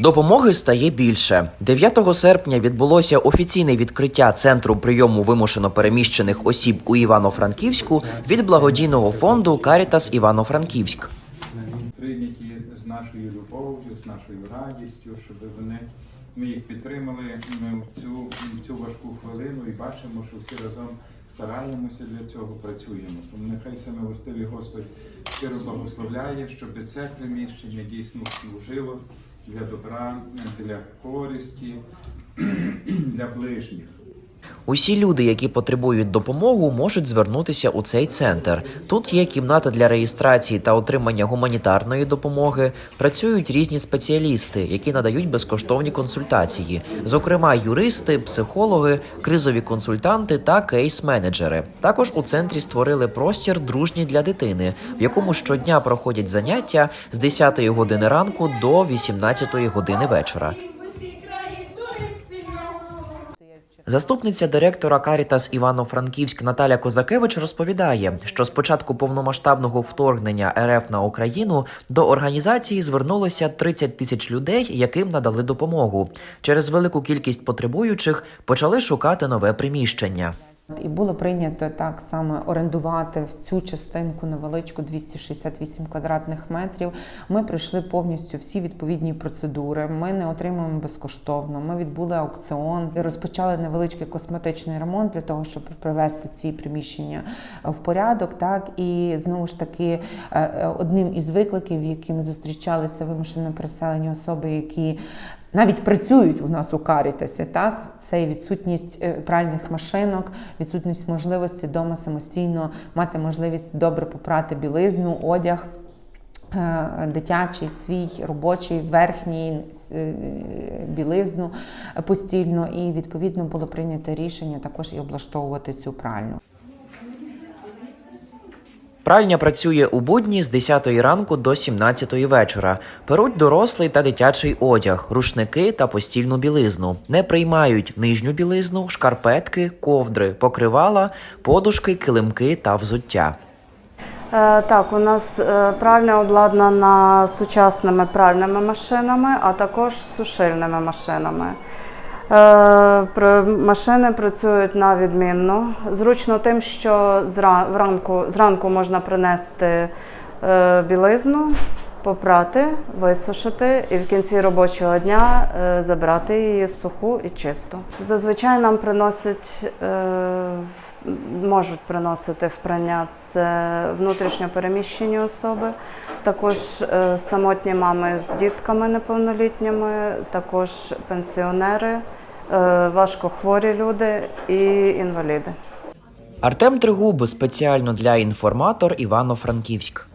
Допомоги стає більше. 9 серпня відбулося офіційне відкриття центру прийому вимушено переміщених осіб у Івано-Франківську від благодійного фонду Карітас Івано-Франківськ. прийняті з нашою любов'ю, з нашою радістю, щоб вони ми їх підтримали ми цю, цю важку хвилину і бачимо, що всі разом стараємося для цього, працюємо. Тому нехай саме милостивий Господь щиро благословляє, щоб це приміщення дійсно служило для добра, для користі, для ближніх. Усі люди, які потребують допомогу, можуть звернутися у цей центр. Тут є кімната для реєстрації та отримання гуманітарної допомоги. Працюють різні спеціалісти, які надають безкоштовні консультації, зокрема юристи, психологи, кризові консультанти та кейс-менеджери. Також у центрі створили простір дружній для дитини, в якому щодня проходять заняття з 10 години ранку до 18 години вечора. Заступниця директора Карітас Івано-Франківськ Наталя Козакевич розповідає, що з початку повномасштабного вторгнення РФ на Україну до організації звернулося 30 тисяч людей, яким надали допомогу. Через велику кількість потребуючих почали шукати нове приміщення. І було прийнято так саме орендувати в цю частинку невеличку 268 квадратних метрів. Ми пройшли повністю всі відповідні процедури. Ми не отримуємо безкоштовно. Ми відбули аукціон, і розпочали невеличкий косметичний ремонт для того, щоб привести ці приміщення в порядок. Так і знову ж таки е, е, одним із викликів, яким зустрічалися вимушено переселені особи, які навіть працюють у нас у Карітасі, так це відсутність е, пральних машинок, відсутність можливості вдома самостійно мати можливість добре попрати білизну, одяг. е, Дитячий свій робочий верхній е, білизну постільно, і відповідно було прийнято рішення також і облаштовувати цю пральню. Пральня працює у будні з 10 ранку до 17 вечора. Перуть дорослий та дитячий одяг, рушники та постільну білизну. Не приймають нижню білизну, шкарпетки, ковдри, покривала, подушки, килимки та взуття. Е, Так, у нас е, пральня обладнана сучасними пральними машинами, а також сушильними машинами. Е, Машини працюють на відмінно. Зручно тим, що зра- вранку, зранку можна принести е, білизну, попрати, висушити і в кінці робочого дня е, забрати її суху і чисту. Зазвичай нам приносять, можуть приносити впрання це внутрішньо переміщені особи, також самотні мами з дітками неповнолітніми, також пенсіонери, е, важкохворі люди і інваліди. Артем Тригуб спеціально для інформатор Івано-Франківськ.